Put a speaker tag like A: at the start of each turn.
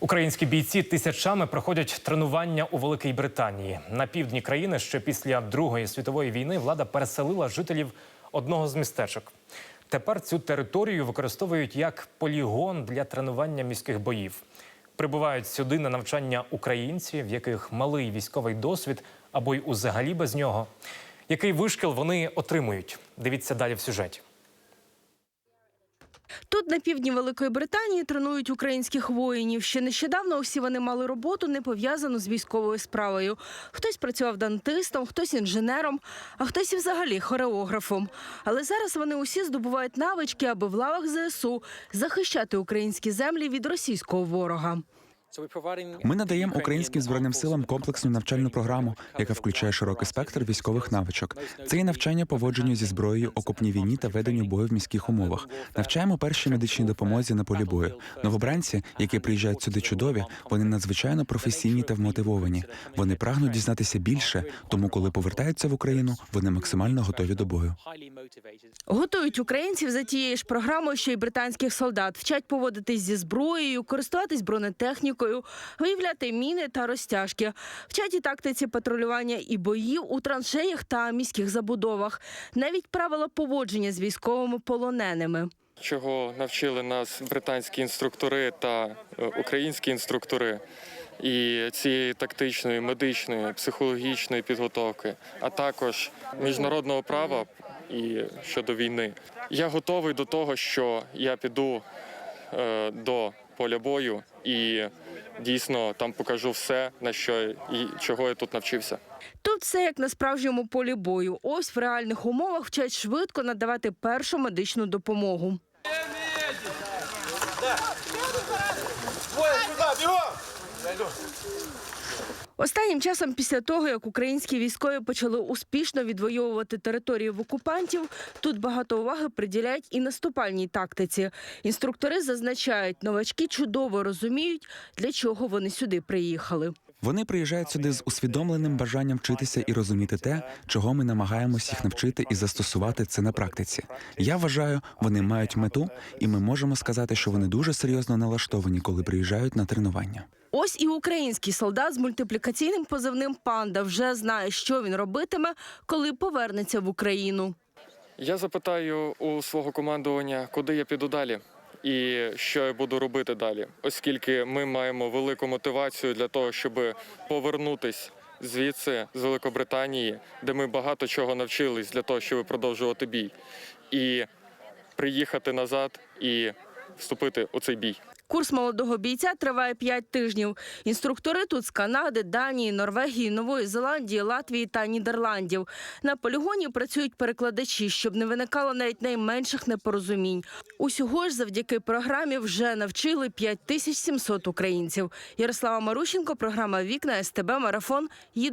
A: Українські бійці тисячами проходять тренування у Великій Британії на півдні країни. Ще після Другої світової війни влада переселила жителів одного з містечок. Тепер цю територію використовують як полігон для тренування міських боїв. Прибувають сюди на навчання українці, в яких малий військовий досвід або й узагалі без нього. Який вишкіл вони отримують? Дивіться далі в сюжеті.
B: Тут на півдні Великої Британії тренують українських воїнів. Ще нещодавно усі вони мали роботу не пов'язану з військовою справою. Хтось працював дантистом, хтось інженером, а хтось і взагалі хореографом. Але зараз вони усі здобувають навички, аби в лавах ЗСУ захищати українські землі від російського ворога.
C: Ми надаємо українським збройним силам комплексну навчальну програму, яка включає широкий спектр військових навичок. Це і навчання поводженню зі зброєю, окопній війні та веденню бою в міських умовах. Навчаємо першій медичній допомозі на полі бою. Новобранці, які приїжджають сюди чудові, вони надзвичайно професійні та вмотивовані. Вони прагнуть дізнатися більше, тому коли повертаються в Україну, вони максимально готові до бою.
B: Готують українців за тією ж програмою, що й британських солдат. Вчать поводитись зі зброєю, користуватись бронетехнікою, виявляти міни та розтяжки. Вчать і тактиці патрулювання і боїв у траншеях та міських забудовах. Навіть правила поводження з військовими полоненими.
D: чого навчили нас британські інструктори та е, українські інструктори. І цієї тактичної, медичної, психологічної підготовки, а також міжнародного права і щодо війни. Я готовий до того, що я піду е, до поля бою і дійсно там покажу все, на що і чого я тут навчився.
B: Тут все як на справжньому полі бою. Ось в реальних умовах вчать швидко надавати першу медичну допомогу. Останнім часом, після того як українські військові почали успішно відвоювати території в окупантів, тут багато уваги приділяють і наступальній тактиці. Інструктори зазначають, новачки чудово розуміють, для чого вони сюди приїхали.
C: Вони приїжджають сюди з усвідомленим бажанням вчитися і розуміти те, чого ми намагаємось їх навчити і застосувати це на практиці. Я вважаю, вони мають мету, і ми можемо сказати, що вони дуже серйозно налаштовані, коли приїжджають на тренування.
B: Ось і український солдат з мультиплікаційним позивним панда вже знає, що він робитиме, коли повернеться в Україну.
D: Я запитаю у свого командування, куди я піду далі і що я буду робити далі, оскільки ми маємо велику мотивацію для того, щоб повернутись звідси з Великобританії, де ми багато чого навчились для того, щоб продовжувати бій, і приїхати назад і вступити у цей бій.
B: Курс молодого бійця триває 5 тижнів. Інструктори тут з Канади, Данії, Норвегії, Нової Зеландії, Латвії та Нідерландів. На полігоні працюють перекладачі, щоб не виникало навіть найменших непорозумінь. Усього ж завдяки програмі вже навчили 5700 українців. Ярослава Марущенко, програма Вікна СТБ Марафон.